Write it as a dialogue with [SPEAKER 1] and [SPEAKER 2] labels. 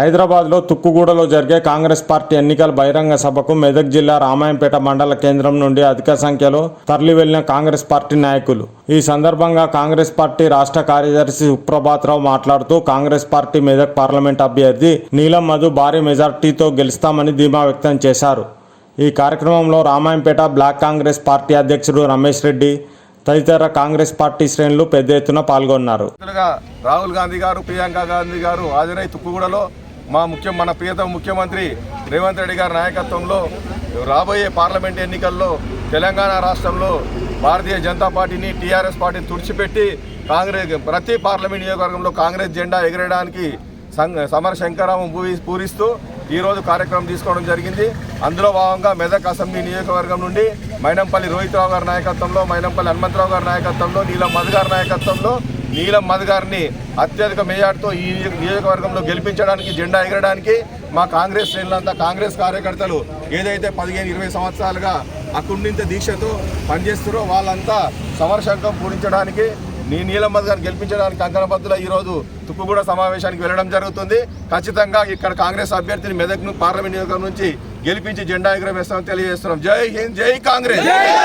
[SPEAKER 1] హైదరాబాద్లో తుక్కుగూడలో జరిగే కాంగ్రెస్ పార్టీ ఎన్నికల బహిరంగ సభకు మెదక్ జిల్లా రామాయంపేట మండల కేంద్రం నుండి అధిక సంఖ్యలో తరలి వెళ్ళిన కాంగ్రెస్ పార్టీ నాయకులు. ఈ సందర్భంగా కాంగ్రెస్ పార్టీ రాష్ట్ర కార్యదర్శి సుప్రభాత్రావు మాట్లాడుతూ కాంగ్రెస్ పార్టీ మెదక్ పార్లమెంట్ అభ్యర్థి నీలం మధు భారీ మెజార్టీతో గెలుస్తామని ధీమా వ్యక్తం చేశారు. ఈ కార్యక్రమంలో రామాయంపేట బ్లాక్ కాంగ్రెస్ పార్టీ అధ్యక్షుడు రమేష్ రెడ్డి తదితర కాంగ్రెస్ పార్టీ శ్రేణులు పెద్ద ఎత్తున పాల్గొన్నారు.
[SPEAKER 2] రాహుల్ గాంధీ గారు ప్రియాంక గాంధీ గారు హాజరై తుక్కుగూడలో మా ముఖ్యం మన ప్రియతమ ముఖ్యమంత్రి రేవంత్ రెడ్డి గారి నాయకత్వంలో రాబోయే పార్లమెంట్ ఎన్నికల్లో తెలంగాణ రాష్ట్రంలో భారతీయ జనతా పార్టీని టీఆర్ఎస్ పార్టీని తుడిచిపెట్టి కాంగ్రెస్ ప్రతి పార్లమెంట్ నియోజకవర్గంలో కాంగ్రెస్ జెండా ఎగరడానికి సం- సమర శంకరామం పూరి- పూరిస్తూ ఈరోజు కార్యక్రమం తీసుకోవడం జరిగింది. అందులో భాగంగా మెదక్ అసెంబ్లీ నియోజకవర్గం నుండి మైనంపల్లి రోహిత్రావు గారి నాయకత్వంలో మైనంపల్లి హనుమంతరావు గారి నాయకత్వంలో నీలం మధు గారి నాయకత్వంలో నీలం మధు గారిని అత్యధిక మేయార్తో ఈ నియోజకవర్గంలో గెలిపించడానికి జెండా ఎగరడానికి మా కాంగ్రెస్ శ్రేణులంతా కాంగ్రెస్ కార్యకర్తలు ఏదైతే పదిహేను ఇరవై సంవత్సరాలుగా అకుండింత దీక్షతో పనిచేస్తారో వాళ్ళంతా సమరశంకం పూరించడానికి నీ నీలమ్మద్ గారిని గెలిపించడానికి కంకణబద్దుల ఈరోజు తుక్కుగూడ సమావేశానికి వెళ్ళడం జరుగుతుంది. ఖచ్చితంగా ఇక్కడ కాంగ్రెస్ అభ్యర్థిని మెదక్ను పార్లమెంట్ నియోజకవర్గం నుంచి గెలిపించి జెండా ఎగురవేస్తామని తెలియజేస్తున్నాం. జై హింద్ జై కాంగ్రెస్!